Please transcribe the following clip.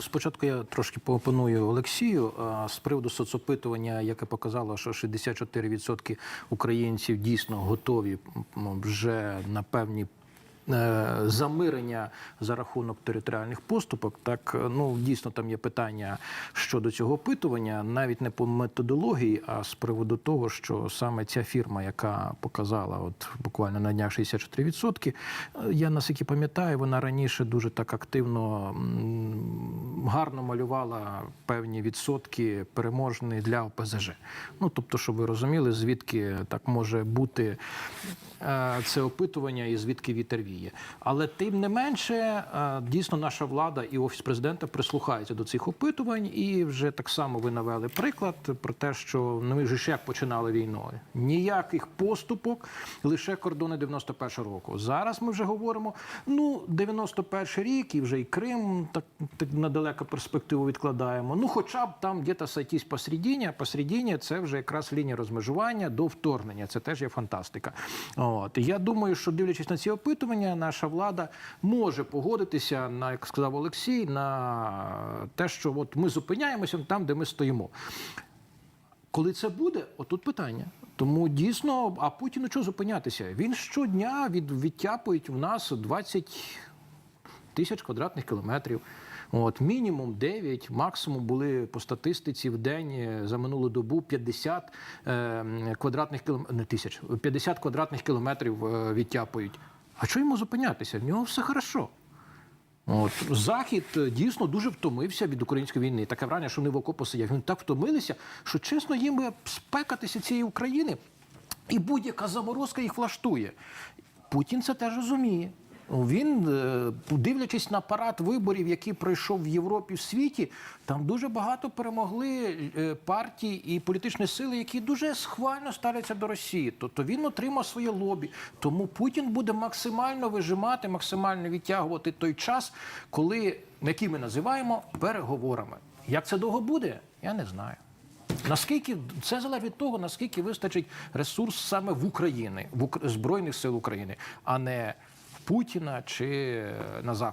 спочатку я трошки поопоную Олексію з приводу соцопитування, яке показало, що 64% українців дійсно готові вже на певні. е, Замирення за рахунок територіальних поступок, так е, ну дійсно там є питання щодо цього опитування, навіть не по методології, а з приводу того, що саме ця фірма, яка показала, от буквально на днях 64%, е, я наскільки пам'ятаю, вона раніше дуже так активно гарно малювала певні відсотки переможні для ОПЗЖ. Ну тобто, щоб ви розуміли, звідки так може бути це опитування і звідки вітер віє. Але тим не менше, е, дійсно наша влада і офіс президента прислухаються до цих опитувань, і вже так само ви навели приклад про те, що ну, ми ж як починали війною. Ніяких поступок, лише кордони 91 року. Зараз ми вже говоримо. Ну, 91 рік і вже і Крим так, так на далеку перспективу відкладаємо. Ну, хоча б там десь сойтись посередині, а посередині це вже якраз лінія розмежування до вторгнення. Це теж є фантастика. От я думаю, що дивлячись на ці опитування, наша влада може погодитися на, як сказав Олексій, на те, що от ми зупиняємося там, де ми стоїмо. Коли це буде, отут питання. Тому дійсно, а Путіну чого зупинятися? Він щодня від, відтяпують в нас 20 тисяч квадратних кілометрів. От, мінімум 9, максимум були по статистиці в день е, за минулу добу 50 е, квадратних кілометрів, не тисяч, 50 квадратних кілометрів відтяпують. А чого йому зупинятися? В нього все хорошо. От захід е, дійсно дуже втомився від української війни. Таке враження, що вони в окопу сидять. Вони так втомилися, що чесно їм спекатися цієї України, і будь-яка заморозка їх влаштує. Путін це теж розуміє. Він, е, дивлячись на парад виборів, який пройшов в Європі в світі, там дуже багато перемогли е, партії і політичні сили, які дуже схвально ставляться до Росії. Тобто він отримав своє лобі. Тому Путін буде максимально вижимати, максимально відтягувати той час, коли який ми називаємо переговорами. Як це довго буде, я не знаю. Наскільки це залежить від того, наскільки вистачить ресурс саме в Україні, в Збройних сил України, а не Путіна чи на Заході.